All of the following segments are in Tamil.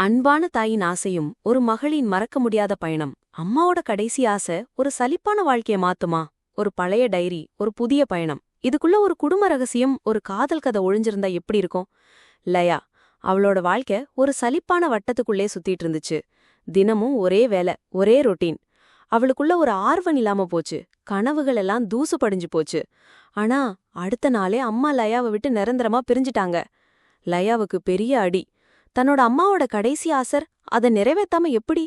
அன்பான தாயின் ஆசையும் ஒரு மகளின் மறக்க முடியாத பயணம். அம்மாவோட கடைசி ஆசை ஒரு சலிப்பான வாழ்க்கைய மாத்துமா? ஒரு பழைய டைரி ஒரு புதிய பயணம். இதுக்குள்ள ஒரு குடும்ப ரகசியம் ஒரு காதல் கதை ஒழிஞ்சிருந்தா எப்படி இருக்கும்? லயா அவளோட வாழ்க்கை ஒரு சலிப்பான வட்டத்துக்குள்ளே சுத்திட்டு இருந்துச்சு. தினமும் ஒரே வேலை ஒரே ரொட்டீன். அவளுக்குள்ள ஒரு ஆர்வம் இல்லாம போச்சு. கனவுகள் எல்லாம் தூசு படிஞ்சு போச்சு. ஆனா அடுத்த நாளே அம்மா லயாவை விட்டு நிரந்தரமா பிரிஞ்சிட்டாங்க. லயாவுக்கு பெரிய அடி. தன்னோட அம்மாவோட கடைசி ஆசர் அதை நிறைவேத்தாம எப்படி?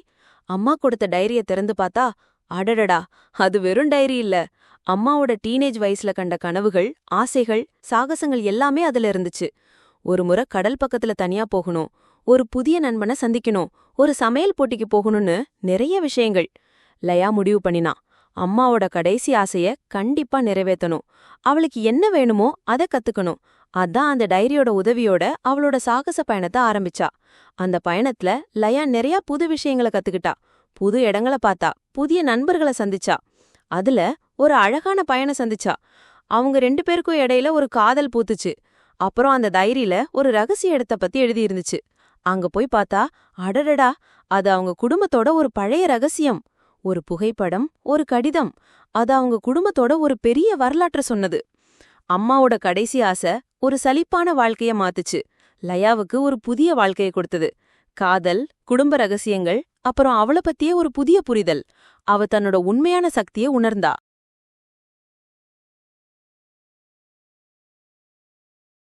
அம்மா கொடுத்த டைரிய திறந்து பார்த்தா அடடடா அது வெறும் டைரி இல்ல. அம்மாவோட டீனேஜ் வயசுல கண்ட கனவுகள் ஆசைகள் சாகசங்கள் எல்லாமே அதுல இருந்துச்சு. ஒரு முறை கடல் பக்கத்துல தனியா போகணும் ஒரு புதிய நண்பனை சந்திக்கணும் ஒரு சமையல் போட்டிக்கு போகணும்னு நிறைய விஷயங்கள். லயா முடிவு பண்ணினா அம்மாவோட கடைசி ஆசைய கண்டிப்பா நிறைவேத்தணும். அவளுக்கு என்ன வேணுமோ அதை கத்துக்கணும். அதான் அந்த டைரியோட உதவியோட அவளோட சாகச பயணத்தை ஆரம்பிச்சா. அந்த பயணத்துல லயா நிறைய புது விஷயங்களை கத்துக்கிட்டா. புது இடங்கள பார்த்தா புதிய நண்பர்களை சந்திச்சா. அதுல ஒரு அழகான பயணம் சந்திச்சா. அவங்க ரெண்டு பேருக்கும் இடையில ஒரு காதல் பூத்துச்சு. அப்புறம் அந்த டைரியில ஒரு ரகசிய இடத்த பத்தி எழுதியிருந்துச்சு. அங்க போய் பார்த்தா அடடடா அது அவங்க குடும்பத்தோட ஒரு பழைய ரகசியம். ஒரு புகைப்படம் ஒரு கடிதம். அது அவங்க குடும்பத்தோட ஒரு பெரிய வரலாற்ற சொன்னது. அம்மாவோட கடைசி ஆசை ஒரு சலிப்பான வாழ்க்கைய மாத்துச்சு. லயாவுக்கு ஒரு புதிய வாழ்க்கைய கொடுத்தது. காதல் குடும்ப ரகசியங்கள் அப்புறம் அவள பத்தியே ஒரு புதிய புரிதல். அவ தன்னோட உண்மையான சக்தியை உணர்ந்தா.